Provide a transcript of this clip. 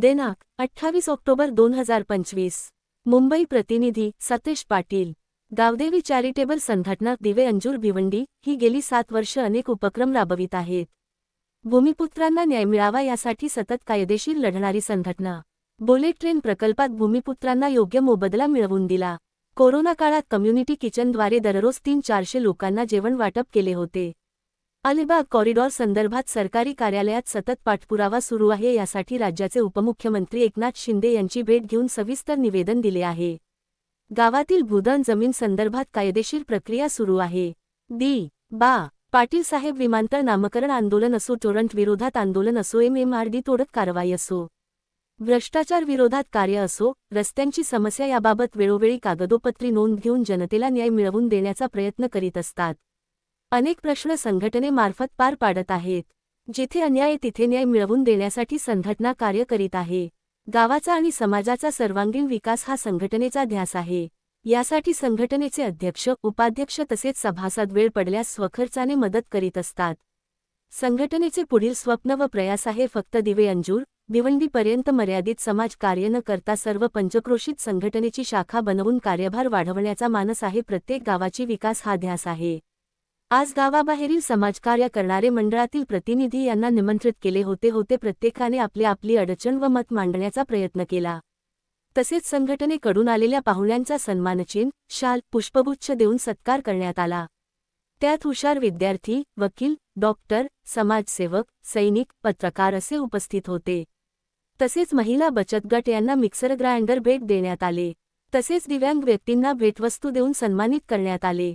दिनांक अठ्ठावीस ऑक्टोबर दोन हजार पंचवीस. मुंबई प्रतिनिधी सतेश पाटील. गावदेवी चॅरिटेबल संघटना दिवे अंजूर भिवंडी ही गेली सात वर्ष अनेक उपक्रम राबवित आहेत. भूमिपुत्रांना न्याय मिळावा यासाठी सतत कायदेशीर लढणारी संघटना. बुलेट ट्रेन प्रकल्पात भूमिपुत्रांना योग्य मोबदला मिळवून दिला. कोरोना काळात कम्युनिटी किचनद्वारे दररोज तीन चारशे लोकांना जेवण वाटप केले होते. अलिबाग कॉरिडॉर संदर्भात सरकारी कार्यालयात सतत पाठपुरावा सुरू आहे यासाठी राज्याचे उपमुख्यमंत्री एकनाथ शिंदे यांची भेट घेऊन सविस्तर निवेदन दिले आहे. गावातील भूदन जमीन संदर्भात कायदेशीर प्रक्रिया सुरू आहे. दी बा. पाटील साहेब विमानतळ नामकरण आंदोलन असो टोरंट विरोधात आंदोलन असो एम एम आर डी तोडत कारवाई असो भ्रष्टाचार विरोधात कार्य असो रस्त्यांची समस्या याबाबत वेळोवेळी कागदोपत्री नोंद घेऊन जनतेला न्याय मिळवून देण्याचा प्रयत्न करीत असतात. अनेक प्रश्न संघटनेमार्फत पार पाडत आहेत जिथे अन्याय तिथे न्याय मिळवून देण्यासाठी संघटना कार्य करीत आहे. गावाचा आणि समाजाचा सर्वांगीण विकास हा संघटनेचा ध्यास आहे. यासाठी संघटनेचे अध्यक्ष उपाध्यक्ष तसेच सभासद वेळ पडल्यास स्वखर्चाने मदत करीत असतात. संघटनेचे पुढील स्वप्न व प्रयास आहे फक्त दिवे अंजूर भिवंडीपर्यंत मर्यादित समाज कार्य न करता सर्व पंचक्रोशीत संघटनेची शाखा बनवून कार्यभार वाढवण्याचा मानस आहे प्रत्येक गावाची विकास हा ध्यास आहे. आज गावाबाहेरील समाजकार्य करणारे मंडळातील प्रतिनिधी यांना निमंत्रित केले होते होते प्रत्येकाने आपली आपली अडचण व मत मांडण्याचा प्रयत्न केला. तसेच संघटनेकडून आलेल्या पाहुण्यांचा सन्मानचिन्ह शाल पुष्पगुच्छ देऊन सत्कार करण्यात आला. त्यात हुशार विद्यार्थी वकील डॉक्टर समाजसेवक सैनिक पत्रकार असे उपस्थित होते. तसेच महिला बचत गट यांना मिक्सर ग्राइंडर भेट देण्यात आले. तसेच दिव्यांग व्यक्तींना भेटवस्तू देऊन सन्मानित करण्यात आले.